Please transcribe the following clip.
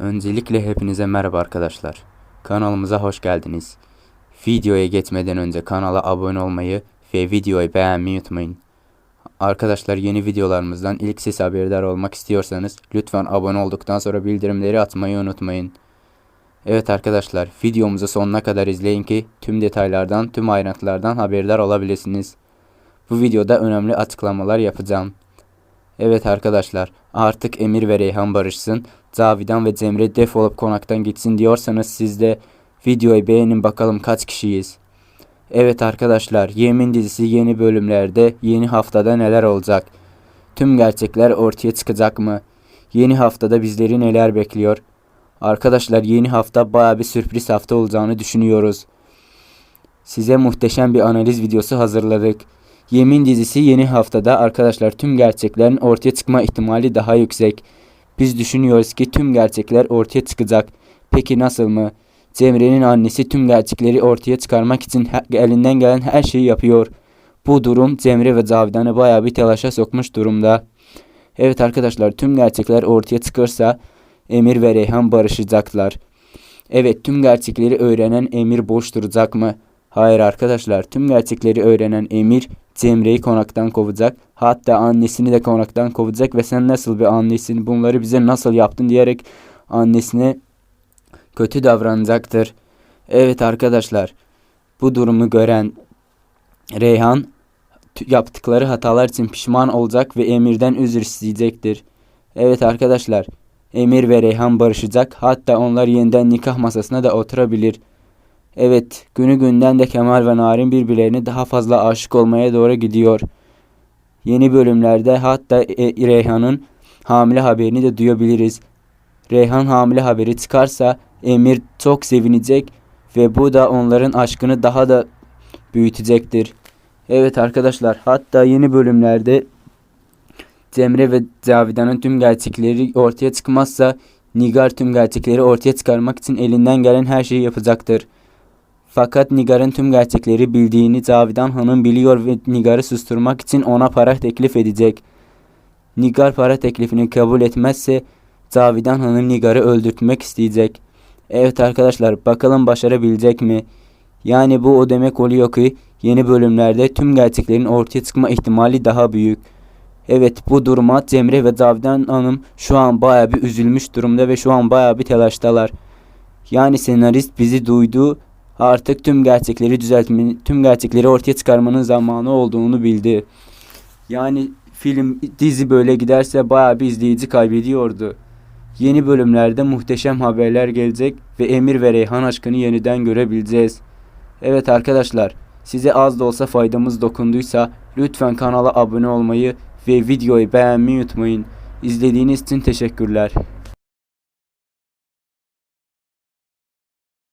Öncelikle hepinize merhaba arkadaşlar. Kanalımıza hoş geldiniz. Videoya geçmeden önce kanala abone olmayı ve videoyu beğenmeyi unutmayın. Arkadaşlar yeni videolarımızdan ilk siz haberdar olmak istiyorsanız lütfen abone olduktan sonra bildirimleri atmayı unutmayın. Evet arkadaşlar videomuzu sonuna kadar izleyin ki tüm detaylardan tüm ayrıntılardan haberdar olabilirsiniz. Bu videoda önemli açıklamalar yapacağım. Evet arkadaşlar artık Emir ve Reyhan barışsın. Cavidan ve Cemre defolup konaktan gitsin diyorsanız siz de videoyu beğenin bakalım kaç kişiyiz. Evet arkadaşlar Yemin dizisi yeni bölümlerde yeni haftada neler olacak? Tüm gerçekler ortaya çıkacak mı? Yeni haftada bizleri neler bekliyor? Arkadaşlar yeni hafta baya bir sürpriz hafta olacağını düşünüyoruz. Size muhteşem bir analiz videosu hazırladık. Yemin dizisi yeni haftada arkadaşlar tüm gerçeklerin ortaya çıkma ihtimali daha yüksek. Biz düşünüyoruz ki tüm gerçekler ortaya çıkacak. Peki nasıl mı? Cemre'nin annesi tüm gerçekleri ortaya çıkarmak için elinden gelen her şeyi yapıyor. Bu durum Cemre ve Cavidan'ı bayağı bir telaşa sokmuş durumda. Evet arkadaşlar tüm gerçekler ortaya çıkarsa Emir ve Reyhan barışacaklar. Evet tüm gerçekleri öğrenen Emir boş duracak mı? Hayır arkadaşlar tüm gerçekleri öğrenen Emir Cemre'yi konaktan kovacak. Hatta annesini de konaktan kovacak ve sen nasıl bir annesin bunları bize nasıl yaptın diyerek annesine kötü davranacaktır. Evet arkadaşlar bu durumu gören Reyhan yaptıkları hatalar için pişman olacak ve Emir'den özür isteyecektir. Evet arkadaşlar Emir ve Reyhan barışacak hatta onlar yeniden nikah masasına da oturabilir. Evet günü günden de Kemal ve Narin birbirlerine daha fazla aşık olmaya doğru gidiyor. Yeni bölümlerde hatta e- Reyhan'ın hamile haberini de duyabiliriz. Reyhan hamile haberi çıkarsa Emir çok sevinecek ve bu da onların aşkını daha da büyütecektir. Evet arkadaşlar hatta yeni bölümlerde Cemre ve Cavidan'ın tüm gerçekleri ortaya çıkmazsa Nigar tüm gerçekleri ortaya çıkarmak için elinden gelen her şeyi yapacaktır. Fakat Nigar'ın tüm gerçekleri bildiğini Cavidan Hanım biliyor ve Nigar'ı susturmak için ona para teklif edecek. Nigar para teklifini kabul etmezse Cavidan Hanım Nigar'ı öldürtmek isteyecek. Evet arkadaşlar bakalım başarabilecek mi? Yani bu o demek oluyor ki yeni bölümlerde tüm gerçeklerin ortaya çıkma ihtimali daha büyük. Evet bu duruma Cemre ve Cavidan Hanım şu an baya bir üzülmüş durumda ve şu an baya bir telaştalar. Yani senarist bizi duydu artık tüm gerçekleri düzeltme, tüm gerçekleri ortaya çıkarmanın zamanı olduğunu bildi. Yani film dizi böyle giderse bayağı bir izleyici kaybediyordu. Yeni bölümlerde muhteşem haberler gelecek ve Emir ve Reyhan aşkını yeniden görebileceğiz. Evet arkadaşlar, size az da olsa faydamız dokunduysa lütfen kanala abone olmayı ve videoyu beğenmeyi unutmayın. İzlediğiniz için teşekkürler.